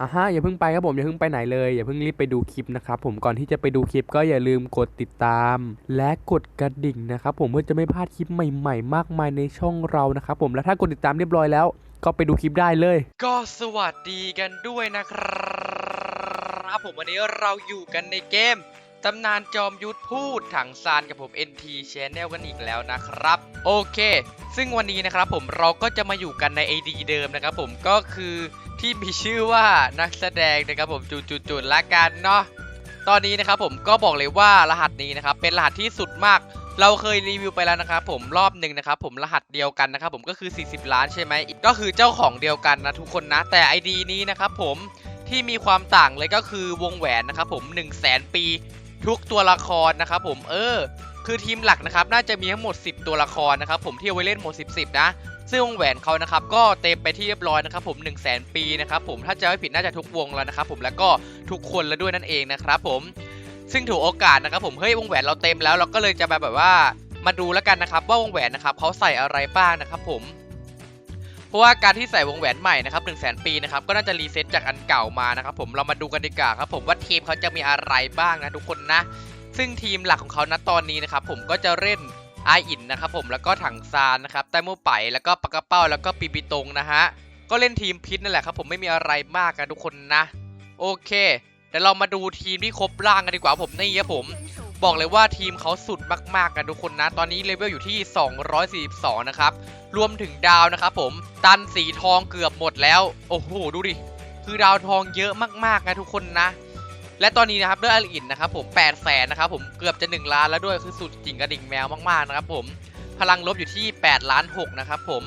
อะฮะอย่าเพิ่งไปครับผมอย่าเพิ่งไปไหนเลยอย่าเพิ่งรีบไปดูคลิปนะครับผมก่อนที่จะไปดูคลิปก็อย่าลืมกดติดตาม และกดกระดิ่งนะครับผมเพื่อจะไม่พลาดคลิปใหม่ ๆ มากมายในช่องเรานะครับผมและถ้ากดติดตามเรียบร้อยแล้ว ก็ไปดูคลิปได้เลย ก็สวัสดีกันด้วยนะครับผมวันนี้เราอยู่กันในเกมตำนานจอมยุทธพูดถังซานกับผม NT Channel กันอีกแล้วนะครับ โอเค ซึ่งวันนี้นะครับผมเราก็จะมาอยู่กันใน ID เดิมนะครับผมก็คือ ที่มีชื่อว่านักแสดงนะครับผมจุดๆๆละกันเนาะตอนนี้นะครับผมก็บอกเลยว่ารหัสนี้นะครับเป็นรหัสที่สุดมาก เราเคยรีวิวไปแล้วนะครับผมรอบหนึ่งนะครับผมรหัสเดียวกันนะครับผมก็คือ 40 ล้านใช่ไหมก็คือเจ้าของเดียวกันนะทุกคนนะแต่ ID นี้นะครับผมที่มีความต่างเลยก็คือวงแหวนนะครับผม1 0 0 0 0แสนปี ทุกตัวละครนะครับผมเออ คือทีมหลักนะครับน่าจะมีทั้งหมด 10 ตัวละครนะครับผมที่เอาไว้เล่นหมด 10 10 นะ ซึ่งวงแหวนเขานะครับก็เต็มไปที่เรียบร้อยนะครับผม1 0 0 0 0แสนปีนะครับผมถ้าจะไม่ผิดน่าจะทุกวงแล้วนะครับผมแล้วก็ทุกคนแล้วด้วยนั่นเองนะครับผมซึ่งถือโอกาสนะครับผมเฮ้ยวงแหวนเราเต็มแล้วเราก็เลยจะมาแบบว่ามาดูแล้วกันนะครับว่าวงแหวนนะครับเขาใส่อะไรบ้างนะครับผมเพราะว่าการที่ใส่วงแหวนใหม่นะครับหนึ่งแสนปีนะครับก็น่าจะรีเซ็ตจากอันเก่ามานะครับผมเรามาดูกันดีกว่าครับผมว่าทีมเขาจะมีอะไรบ้างนะทุกคนนะ ซึ่งทีมหลักของเขาณตอนนี้นะครับผมก็จะเล่น ไออินนะครับผมแล้วก็ถังซานนะครับแต้มูไปแล้วก็ปากกระเป้าแล้วก็ปีปีตงนะฮะก็เล่นทีมพิษนั่นแหละครับผมไม่มีอะไรมากนะทุกคนนะ โอเคเดี๋ยวเรามาดูทีมที่ครบร่างกันดีกว่าผมนี่ครับผมบอกเลยว่าทีมเขาสุดมากๆกันทุกคนนะ ตอนนี้เลเวลอยู่ที่ 242 นะครับ รวมถึงดาวนะครับผม ตันสีทองเกือบหมดแล้ว โอ้โห ดูดิ คือดาวทองเยอะมากๆนะทุกคนนะ และตอนนี้นะครับด้วยอลินนะครับผม8แสนนะครับผมเกือบจะ 1 ล้านแล้วด้วยคือสุดจริงกระดิ่งแมวมากๆนะครับผมพลังลบอยู่ที่8ล้าน6นะครับผม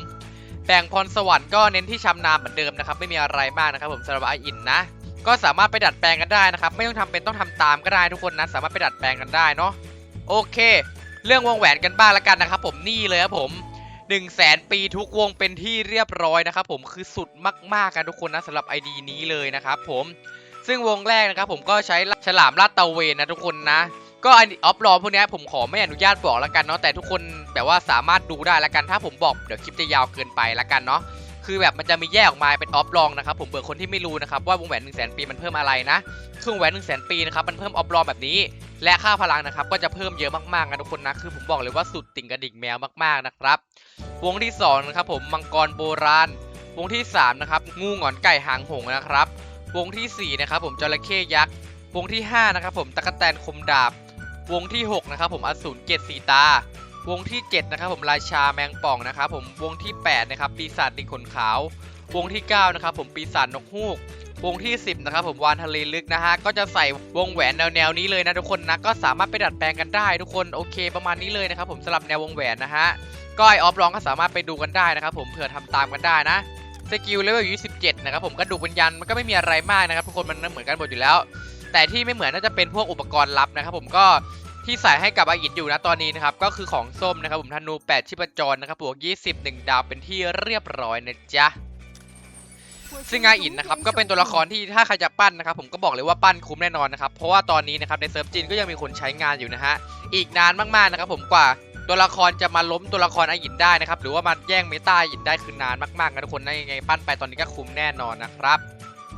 แบ่งพรสวรรค์ก็เน้นที่ชำนาญเหมือนเดิมนะครับไม่มีอะไรมากนะครับผมสำหรับไออินนะก็สามารถไปดัดแปลงกันได้นะครับ ไม่ต้องทำเป็นต้องทำตามก็ได้ทุกคนนะ สามารถไปดัดแปลงกันได้เนาะโอเค เรื่องวงแหวนกันบ้างละกันนะครับผมนี่เลยครับผม1 0 0 0 0แสนปีทุกวงเป็นที่เรียบร้อยนะครับผมคือสุดมากๆกันทุกคนนะสำหรับ ID นี้เลยนะครับผม ซึ่งวงแรกนะครับผมก็ใช้ฉลามลาดตะเวนนะทุกคนนะ ก็ออฟลอพวกนี้ผมขอไม่อนุญาตบอกแล้วกันเนาะแต่ทุกคนแบบว่าสามารถดูได้แล้วกันถ้าผมบอกเดี๋ยวคลิปจะยาวเกินไปแล้วกันเนาะคือแบบมันจะมีแยกออกมาเป็นออฟลองนะครับผมเบื่อคนที่ไม่รู้นะครับว่าวงแหวน1 0 0 0 0แปีมันเพิ่มอะไรนะคือวงแหวน1 0 0 0 0ปีนะครับมันเพิ่มออฟลองแบบนี้ และค่าพลังนะครับก็จะเพิ่มเยอะมากๆนะทุกคนนะคือผมบอกเลยว่าสุดติ่งกระดิ่งแมวมากๆนะครับวงที่2นะครับผมมังกรโบราณ วงที่3นะครับงูหงอนไก่หางหงนะครับ วงทีสี่ 4 นะครับผมจระเข้ยักษ์ วงที่ 5 นะครับผมตะกแตนคมดาบ วงที่ 6 นะครับผมอสูรเกตสีตา วงที่ 7 นะครับผมราชาแมงป่องนะครับผม วงที่ 8 นะครับปีศาจดิงขนขาว วงที่ 9 นะครับผมปีศาจนกฮูก วงที่ 10 นะครับผมวานทะเลลึกนะฮะ ก็จะใส่วงแหวนแนวๆนี้เลยนะทุกคนนะ ก็สามารถไปดัดแปลงกันได้ทุกคน โอเค ประมาณนี้เลยนะครับผมสำหรับแนววงแหวนนะฮะ ก็ไอออฟลองก็สามารถไปดูกันได้นะครับผมเผื่อทำตามกันได้นะ สกิลเลเวลอยู่17นะครับผมกระดูกวิญญาณมันก็ไม่มีอะไรมากนะครับทุกคนมันเหมือนกันหมดอยู่แล้ว แต่ที่ไม่เหมือนน่าจะเป็นพวกอุปกรณ์ลับนะครับผมก็ที่ใส่ให้กับอาอินอยู่นะตอนนี้นะครับก็คือของส้มนะครับผมธนู 8 ชิปจรนะครับบวก 20 1 ดาวเป็นที่เรียบร้อยนะจ๊ะซึ่งอาอินนะครับก็เป็นตัวละครที่ถ้าใครจะปั้นนะครับผมก็บอกเลยว่าปั้นคุ้มแน่นอนนะครับเพราะว่าตอนนี้นะครับในเซิร์ฟจีนก็ยังมีคนใช้งานอยู่นะฮะอีกนานมากๆนะครับผมกว่า ตัวละครจะมาล้มตัวละครอาอินได้นะครับ หรือว่ามาแย่งเมตาอาอินได้คือนานมากๆนะทุกคนนะยังไงปั้นไปตอนนี้ก็คุ้มแน่นอนนะครับ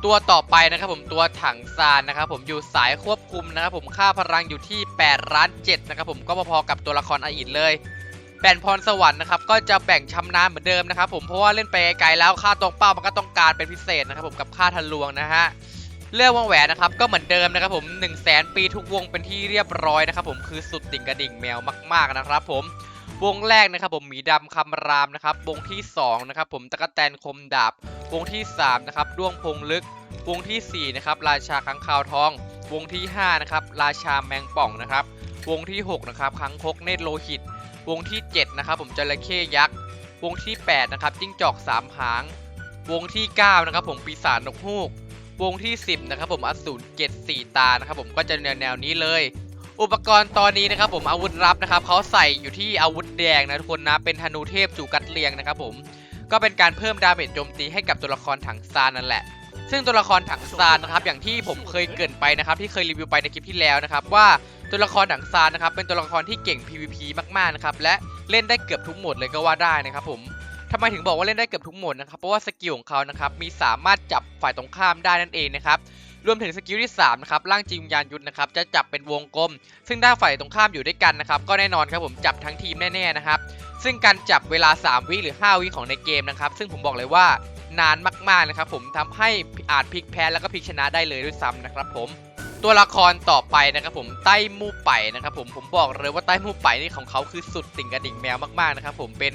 ตัวต่อไปนะครับผมตัวถังซานนะครับผมอยู่สายควบคุมนะครับผมค่าพลังอยู่ที่8ล้าน7นะครับผมก็พอๆกับตัวละครอาอินเลยแบ่งพรสวรรค์นะครับก็จะแบ่งชำนาญเหมือนเดิมนะครับผมเพราะว่าเล่นไปไกลแล้วค่าตรงเป้ามันก็ต้องการเป็นพิเศษนะครับผมกับค่าทะลวงนะฮะ เรื่องวงแหวนนะครับก็เหมือนเดิมนะครับผม1 0 0 0 0แสนปีทุกวงเป็นที่เรียบร้อยนะครับผมคือสุดติ่งกระดิ่งแมวมากๆนะครับผมวงแรกนะครับผมหมีดำคำรามนะครับวงที่สองนะครับผมตะกแตนคมดาบ วงที่สามนะครับด้วงพงลึก วงทีสี่4นะครับราชาค้างคาวทอง วงที่5นะครับราชาแมงป่องนะครับวงที่6นะครับคังคกเนตรโลหิต วงที่7นะครับผมจระเข้ยักษ์วงที่8นะครับจิ้งจอกสามหาง วงที่9นะครับผมปีศาจนกฮูก วงที่ 10 นะครับผมอสูรเกตสี่ตานะครับผมก็จะแนวแนวนี้เลย อุปกรณ์ตอนนี้นะครับผมอาวุธลับนะครับเขาใส่อยู่ที่อาวุธแดงนะทุกคนนะเป็นธนูเทพจูกัดเลียงนะครับผมก็เป็นการเพิ่มดาเมจโจมตีให้กับตัวละครถังซานนั่นแหละ ซึ่งตัวละครถังซานนะครับอย่างที่ผมเคยเกินไปนะครับที่เคยรีวิวไปในคลิปที่แล้วนะครับว่าตัวละครถังซานนะครับเป็นตัวละครที่เก่ง PVP มากๆนะครับและเล่นได้เกือบทุกหมดเลยก็ว่าได้นะครับผม ทำไมถึงบอกว่าเล่นได้เกือบทุกโหมดนะครับ เพราะว่าสกิลของเขานะครับมีสามารถจับฝ่ายตรงข้ามได้นั่นเองนะครับรวมถึงสกิลที่3นะครับร่างจิงวิญญาณยุทธนะครับจะจับเป็นวงกลม ซึ่งถ้าฝ่ายตรงข้ามอยู่ด้วยกันนะครับก็แน่นอนครับผมจับทั้งทีมแน่ๆนะครับซึ่งการจับเวลา 3 วิหรือ 5 วิของในเกมนะครับซึ่งผมบอกเลยว่านานมากๆนะครับผมทำให้อาจพลิกแพ้แล้วก็พลิกชนะได้เลยด้วยซ้ำนะครับผมตัวละครต่อไปนะครับผมไต้มู่ไปนะครับผมผมบอกเลยว่าไต้มู่ไปนี่ของเขาคือสุดติ่งกระดิ่งแมวมากๆนะครับผมเป็น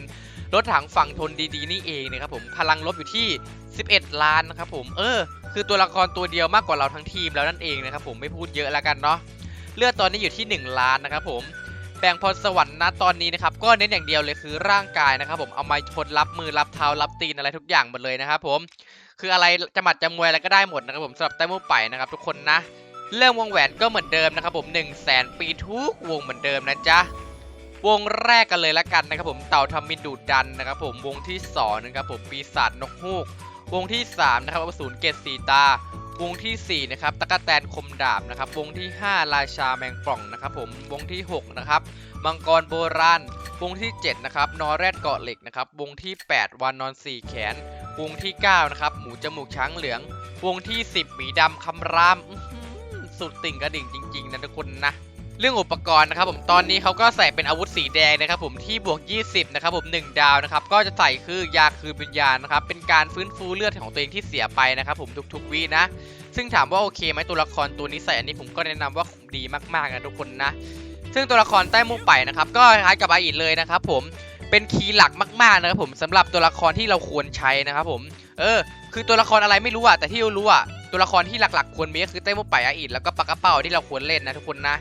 รถถังฝั่งทนดีๆนี่เองนะครับผมพลังลบอยู่ที่ 11 ล้านนะครับผมเออคือตัวละครตัวเดียวมากกว่าเราทั้งทีมแล้วนั่นเองนะครับผมไม่พูดเยอะแล้วกันเนาะเลือดตอนนี้อยู่ที่ 1 ล้านนะครับผมแบ่งพรสวรรค์นะตอนนี้นะครับก็เน้นอย่างเดียวเลยคือร่างกายนะครับผมเอามาทนรับมือรับเท้ารับตีนอะไรทุกอย่างหมดเลยนะครับผมคืออะไรจะหมัดจะมวยอะไรก็ได้หมดนะครับผมสำหรับไต้มู่ไปนะครับทุกคนนะเรื่องวงแหวนก็เหมือนเดิมนะครับผม1 0 0 0 0แสนปีทุกวงเหมือนเดิมนะจ๊ะ วงแรกกันเลยละกันนะครับผมเต่าทำมินดูดดันนะครับผมวงที่2นะครับผมปีศาจนกฮูก วงที่3นะครับอสูรเกตสีตาวงทีสี่4นะครับตะกะแตนคมดาบนะครับ วงที่ 5 ราชาแมงป่องนะครับผมวงที่6นะครับมังกรโบราณวงที่7นะครับนอแรดเกาะเหล็กนะครับวงที่ 8 วานอนสี่แขน วงที่9นะครับหมูจมูกช้างเหลือง วงที่ 10หมีดำคำรามสุดติ่งกระดิ่งจริง ๆนะทุกคนนะ เรื่องอุปกรณ์นะครับผมตอนนี้เขาก็ใส่เป็นอาวุธสีแดงนะครับผมที่บวก 20 นะครับผม 1 ดาวนะครับก็จะใส่คือยาคืนวิญญาณนะครับเป็นการฟื้นฟูเลือดของตัวเองที่เสียไปนะครับผมทุกๆวีนะ ซึ่งถามว่าโอเคไหมตัวละครตัวนี้ใส่อันนี้ผมก็แนะนำว่าดีมากๆนะทุกคนนะ ซึ่งตัวละครใต้มุกไปนะครับก็คล้ายกับไออิดเลยนะครับผมเป็นคีย์หลักมากๆนะครับผมสำหรับตัวละครที่เราควรใช้นะครับผม เออ คือตัวละครอะไรไม่รู้อะแต่ที่รู้อะตัวละครที่หลักๆ ควรมีก็คือใต้มุกไปออิดแล้วก็ปากกระเป๋าที่เราควรเล่นนะทุกคนนะ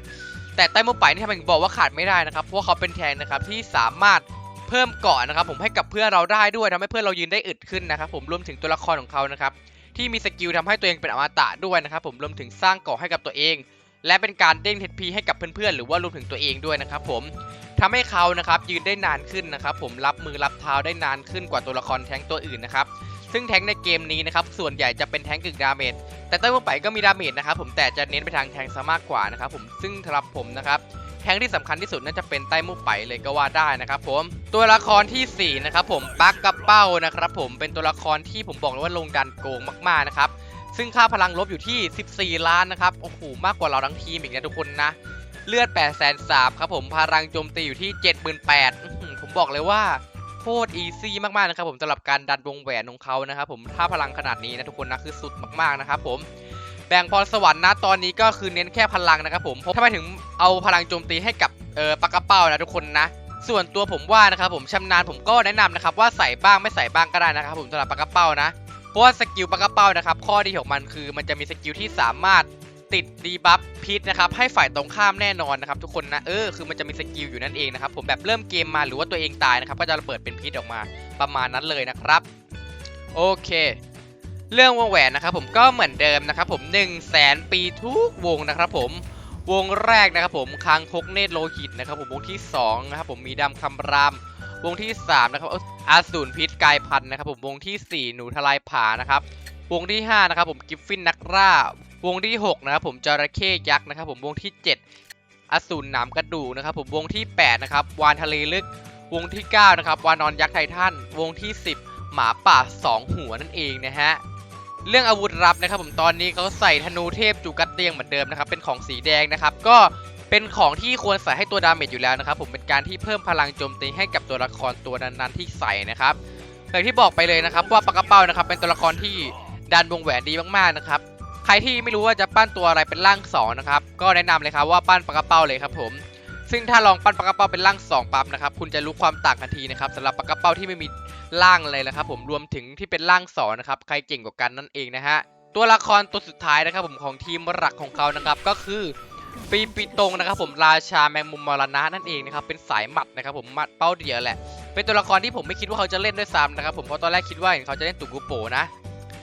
แต่ใต้มุกไปนี่ทำไมบอกว่าขาดไม่ได้นะครับเพราะเขาเป็นแทงนะครับที่สามารถเพิ่มเกาะนะครับ ผมให้กับเพื่อนเราได้ด้วยทำให้เพื่อนเรายืนได้อึดขึ้นนะครับ ผมรวมถึงตัวละครของเขานะครับที่มีสกิลทำให้ตัวเองเป็นอมตะด้วยนะครับ ผมรวมถึงสร้างเกาะให้กับตัวเอง และเป็นการเด้งเทพีให้กับเพื่อนๆหรือว่ารวมถึงตัวเองด้วยนะครับ ผมทำให้เขานะครับยืนได้นานขึ้นนะครับ ผมรับมือรับเท้าได้นานขึ้นกว่าตัวละครแทงตัวอื่นนะครับ ซึ่งแทงในเกมนี้นะครับส่วนใหญ่จะเป็นแทงกึ่งดาเมจแต่ใต้มุกไปก็มีดาเมจนะครับผมแต่จะเน้นไปทางแทงซะมากกว่านะครับผมซึ่งสำหรับผมนะครับแทงที่สำคัญที่สุดน่าจะเป็นใต้มุกไปเลยก็ว่าได้นะครับผมตัวละครทีสี่4นะครับผมปักกระเป้านะครับผมเป็นตัวละครที่ผมบอกเลยว่าลงดันโกงมากๆนะครับซึ่งค่าพลังลบอยู่ที่ 14 ล้านนะครับโอ้โหมากกว่าเราทั้งทีมอีกนะทุกคนนะเลือด8 3 0 0 0ครับผมพลังโจมตีอยู่ที่ 78,000ผมบอกเลยว่า ตรอีซี่มากๆนะครับผมสำหรับการดันวงแหวนของเขานะครับผมถ้าพลังขนาดนี้นะทุกคนนะคือสุดมากๆนะครับผมแบ่งพรสวรรค์นะตอนนี้ก็คือเน้นแค่พลังนะครับผมเพราะทำไมถึงเอาพลังโจมตีให้กับเออปากกระเป้านะทุกคนนะ ส่วนตัวผมว่านะครับผมชำนาญผมก็แนะนำนะครับว่าใส่บ้างไม่ใส่บ้างก็ได้นะครับผมสำหรับปากกระเป้านะเพราะว่าสกิลปากกระเป้านะครับข้อดีของมันคือมันจะมีสกิลที่สามารถ ติดดีบัฟพิษนะครับให้ฝ่ายตรงข้ามแน่นอนนะครับทุกคนนะเออคือมันจะมีสกิลอยู่นั่นเองนะครับผมแบบเริ่มเกมมาหรือว่าตัวเองตายนะครับก็จะระเบิดเป็นพิษออกมาประมาณนั้นเลยนะครับโอเค เรื่องวงแหวนนะครับผมก็เหมือนเดิมนะครับผม1 0 0 0 0แสนปีทุกวงนะครับผมวงแรกนะครับผมคางคกเนตรโลหิตนะครับผมวงที่2นะครับผมมีดำคำรามวงที่3นะครับอาสูรพิษกายพันนะครับผมวงทีสี่4 หนูทลายผานะครับวงที่5นะครับผมกิฟฟินนักล่า วงที่ 6 นะครับผมจระเข้ยักษ์นะครับผมวงที่ 7 อสูรหนามกระดูกนะครับผมวงที่ 8 นะครับวานทะเลลึก วงที่ 9 นะครับวานอนยักษ์ไททันวงที่ 10 หมาป่า 2 หัวนั่นเองนะฮะเรื่องอาวุธลับนะครับผมตอนนี้เขาใส่ธนูเทพจูกัดเตียงเหมือนเดิมนะครับเป็นของสีแดงนะครับก็เป็นของที่ควรใส่ให้ตัวดาเมจอยู่แล้วนะครับผมเป็นการที่เพิ่มพลังโจมตีให้กับตัวละครตัวนั้นๆที่ใส่นะครับอย่างที่บอกไปเลยนะครับว่าปากกระเป้านะครับเป็นตัวละครที่ดันวงแหวนดีมากๆนะครับ ครที่ไม่รู้ว่าจะปั้นตัวอะไรเป็นร่างสองนะครับก็แนะนำเลยครับว่าปั้นปากกระเป้าเลยครับผมซึ่งถ้าลองปั้นปากกระเป้าเป็นร่างสองปั๊บนะครับคุณจะรู้ความต่างทันทีนะครับสำหรับปากกระเป้าที่ไม่มีล่างเลยนะครับผมรวมถึงที่เป็นล่างสอนนะครับใครเก่งกว่ากันนั่นเองนะฮะตัวละครตัวสุดท้ายนะครับผมของทีมหลักของเขานะครับก็คือปีปีตรงนะครับผมราชาแมงมุมมรณะนั่นเองนะครับเป็นสายหมัดนะครับผมหมัดเป้าเดียวแหละ เป็นตัวละครที่ผมไม่คิดว่าเขาจะเล่นด้วยซ้ำนะครับผมเพราะตอนแรกคิดว่าเห็นเขาจะเล่นตุกุโปนะ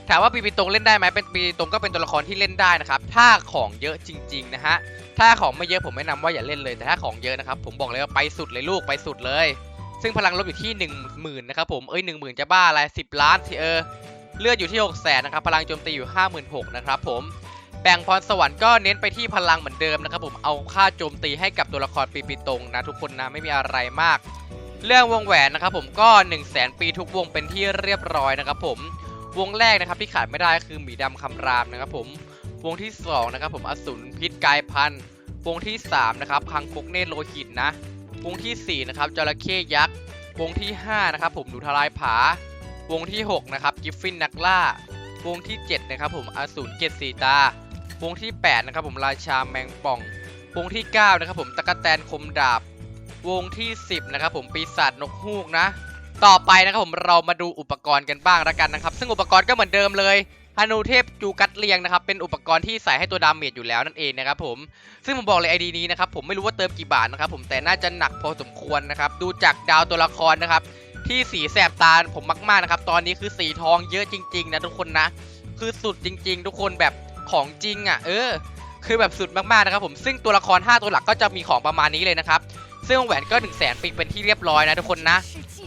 ถามว่าปีปีตรงเล่นได้ไหมเป็นปีปีตงก็เป็นตัวละครที่เล่นได้นะครับ ถ้าของเยอะจริง ๆ นะฮะ ถ้าของไม่เยอะผมแนะนำว่าอย่าเล่นเลย แต่ถ้าของเยอะนะครับ ผมบอกเลยว่าไปสุดเลยลูกไปสุดเลย ซึ่งพลังลบอยู่ที่ 1 0,000นะครับผมเอ้ย1 0,000 จะบ้าอะไร10 ล้านสิเออเลือดอยู่ที่6 0 0 0 0นะครับพลังโจมตีอยู่ 56,000นะครับผมแบ่งพรสวรรค์ก็เน้นไปที่พลังเหมือนเดิมนะครับผมเอาค่าโจมตีให้กับตัวละครปีปีตรงนะทุกคนนะไม่มีอะไรมาก เรื่องวงแหวนนะครับผมก็ 1 0 0 0 0แสนปีทุกวงเป็นที่เรียบร้อยนะครับผม วงแรกนะครับที่ขาดไม่ได้คือหมีดำคำรามนะครับผมวงที่สองนะครับผมอสูรพิษกายพันธุ์วงที่สามนะครับคังคกเนตรโลหิตนะวงที่สี่นะครับจระเข้ยักษ์วงที่ห้านะครับผมหนูทลายผาวงที่หกนะครับกิฟฟินนักล่าวงที่เจ็ดนะครับผมอสูรเกตสีตาวงที่แปดนะครับผมราชาแมงป่อง วงที่เก้านะครับผมตะกะแตนคมดาบ วงที่ 10นะครับผมปีศาจนกฮูกนะ ต่อไปนะครับผมเรามาดูอุปกรณ์กันบ้างล้วกันนะครับ ซึ่งอุปกรณ์ก็เหมือนเดิมเลยฮานูเทพจูกัดเลียงนะครับเป็นอุปกรณ์ที่ใส่ให้ตัวดาเมจอยู่แล้วนั่นเองนะครับผมซึ่งผมบอกเลยไอดีนี้นะครับผมไม่รู้ว่าเติมกี่บาทนะครับผมแต่น่าจะหนักพอสมควรนะครับดูจากดาวตัวละครนะครับที่สีแสบตาผมมากๆนะครับตอนนี้คือสีทองเยอะจริง ๆ นะทุกคนนะ คือสุดจริง ๆ ทุกคนแบบของจริงอะเออ คือแบบสุดมากๆนะครับผมซึ่งตัวละคร 5 ตัวหลักก็จะมีของประมาณนี้เลยนะครับซึ่งแหวนก็1 0 0 0 0แสนปีเป็นที่เรียบร้อยนะทุกคนนะ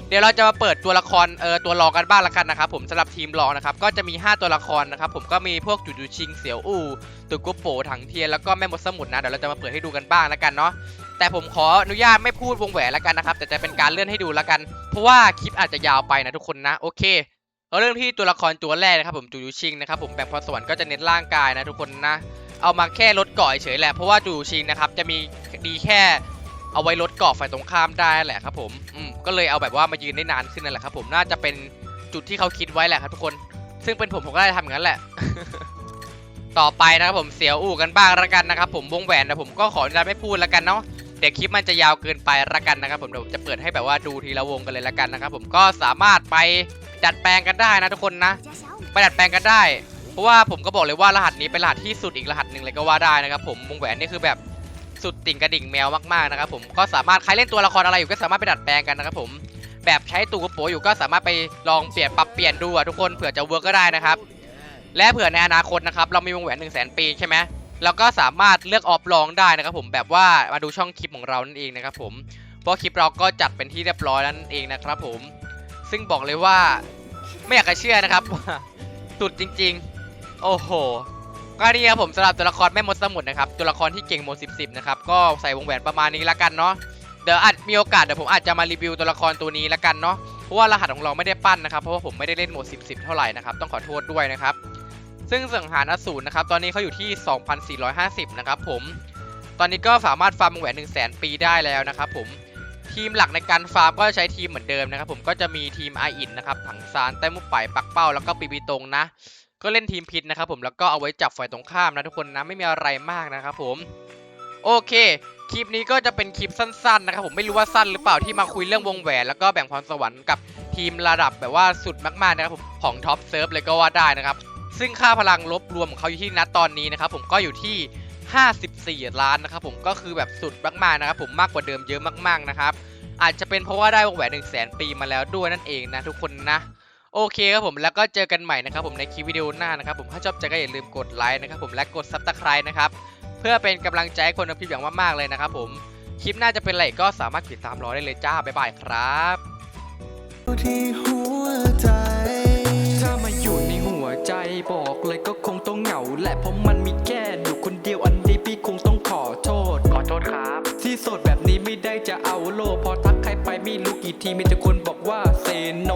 เดี๋ยวเราจะมาเปิดตัวละครเออตัวรองกันบ้างละกันนะครับผมสำหรับทีมรองนะครับก็จะมี 5 ตัวละครนะครับผมก็มีพวกจูจูชิงเสี่ยวอู่ตุกุโปถังเทียนแล้วก็แม่มดสมุทรนะเดี๋ยวเราจะมาเปิดให้ดูกันบ้างละกันเนาะแต่ผมขออนุญาตไม่พูดวงแหวนละกันนะครับแต่จะเป็นการเลื่อนให้ดูละกัน เพราะว่าคลิปอาจจะยาวไปนะทุกคนนะโอเคเราเริ่มที่ตัวละครตัวแรกนะครับผมจูจูชิงนะครับผมแบบพรสวรรค์ก็จะเน้นร่างกายนะทุกคนนะเอามาแค่ลดเกาะเฉยๆแหละเพราะว่าจูจูชิงนะครับจะมีดีแค่ เอาไว้ลดเกาะฝ่ายตรงข้ามได้แหละครับผมอืมก็เลยเอาแบบว่ามายืนได้นานขึ้นนั่นแหละครับผมน่าจะเป็นจุดที่เขาคิดไว้แหละครับทุกคน ซึ่งเป็นผมผมก็ได้ทำอย่างนั้นแหละ ต่อไปนะครับผมเสียวอู่กันบ้างละกันนะครับผมวงแหวนนะผมก็ขออนุญาตไม่พูดละกันเนาะเดี๋ยวคลิปมันจะยาวเกินไปละกันนะครับผมเดี๋ยวผมจะเปิดให้แบบว่าดูทีละวงกันเลยละกันนะครับผมก็สามารถไปดัดแปลงกันได้นะทุกคนนะไปดัดแปลงกันได้ เพราะว่าผมก็บอกเลยว่ารหัสนี้เป็นรหัสที่สุดอีกรหัสหนึ่งเลยก็ว่าได้นะครับผมวงแหวนนี่คือแบบ สุดติ่งกระดิ่งแมวมากๆนะครับผมก็สามารถใครเล่นตัวละครอะไรอยู่ก็สามารถไปดัดแปลงกันนะครับผมแบบใช้ตูกระโปอยู่ก็สามารถไปลองเปลี่ยนปรับเปลี่ยนดูอะทุกคนเผื่อจะเวิร์กก็ได้นะครับ และเผื่อในอนาคตนะครับเรามีวงแหวน1นึ่งแสนปีใช่ไหมเราก็สามารถเลือกออฟลองได้นะครับผมแบบว่ามาดูช่องคลิปของเรานั่นเองนะครับผมเพราะคลิปเราก็จัดเป็นที่เรียบร้อยนั่นเองนะครับผมซึ่งบอกเลยว่าไม่อยากจะเชื่อนะครับสุดจริง ๆ โอ้โห ก็นี่ครับผมสำหรับตัวละครแม่มดสมุทรนะครับตัวละครที่เก่งโมสิบสิบนะครับก็ใส่วงแหวนประมาณนี้ละกันเนาะเดี๋ยวอาจมีโอกาสเดี๋ยวผมอาจจะมารีวิวตัวละครตัวนี้ละกันเนาะเพราะว่ารหัสของเราไม่ได้ปั้นนะครับเพราะว่าผมไม่ได้เล่นโหมด10 10 เท่าไหร่นะครับต้องขอโทษด้วยนะครับซึ่งสังหารอสูรนะครับตอนนี้เขาอยู่ที่ 2,450 นะครับผมตอนนี้ก็สามารถฟาร์มวงแหวน1 0 0 0 0 ปีได้แล้วนะครับผมทีมหลักในการฟาร์มก็ใช้ทีมเหมือนเดิมนะครับผมก็จะมีทีมไออินนะครับถังซานแต้มมุกไปปักเป้าแล้วก็ปีบีตรงนะ ก็เล่นทีมพิษนะครับผมแล้วก็เอาไว้จับฝ่ายตรงข้ามนะทุกคนนะไม่มีอะไรมากนะครับผมโอเคคลิปนี้ก็จะเป็นคลิปสั้นๆนะครับผมไม่รู้ว่าสั้นหรือเปล่าที่มาคุยเรื่องวงแหวนแล้วก็แบ่งพรสวรรค์กับทีมระดับแบบว่าสุดมากๆนะครับผมของท็อปเซิร์ฟเลยก็ว่าได้นะครับซึ่งค่าพลังลบรวมของเขาอยู่ที่นัดตอนนี้นะครับผมก็อยู่ที่ 54 ล้านนะครับผมก็คือแบบสุดมากๆนะครับผมมากกว่าเดิมเยอะมากๆนะครับอาจจะเป็นเพราะว่าได้วงแหวน1 0 0 0 0แสนปีมาแล้วด้วยนั่นเองนะทุกคนนะ โอเคครับผมแล้วก็เจอกันใหม่นะครับผมในคลิปวิดีโอหน้านะครับผมถ้าชอบใจก็อย่าลืมกดไลค์นะครับผมและกดซับสไครต์นะครับเพื่อเป็นกำลังใจให้คนทำคลิปอย่างมากๆเลยนะครับผมคลิปหน้าจะเป็นอะไรก็สามารถติดตามรอได้เลยจ้าบ๊ายบายครับที่หัวใจถ้ามาอยู่ในหัวใจบอกเลยก็คงต้องเหงาแหละเพราะมันมีแค่อยู่คนเดียวอันนี้พี่คงต้องขอโทษขอโทษครับ ที่โสดแบบนี้ไม่ได้จะเอาโลกพอทักใครไปไม่รู้กี่ทีมีแต่คนบอกว่าเซโน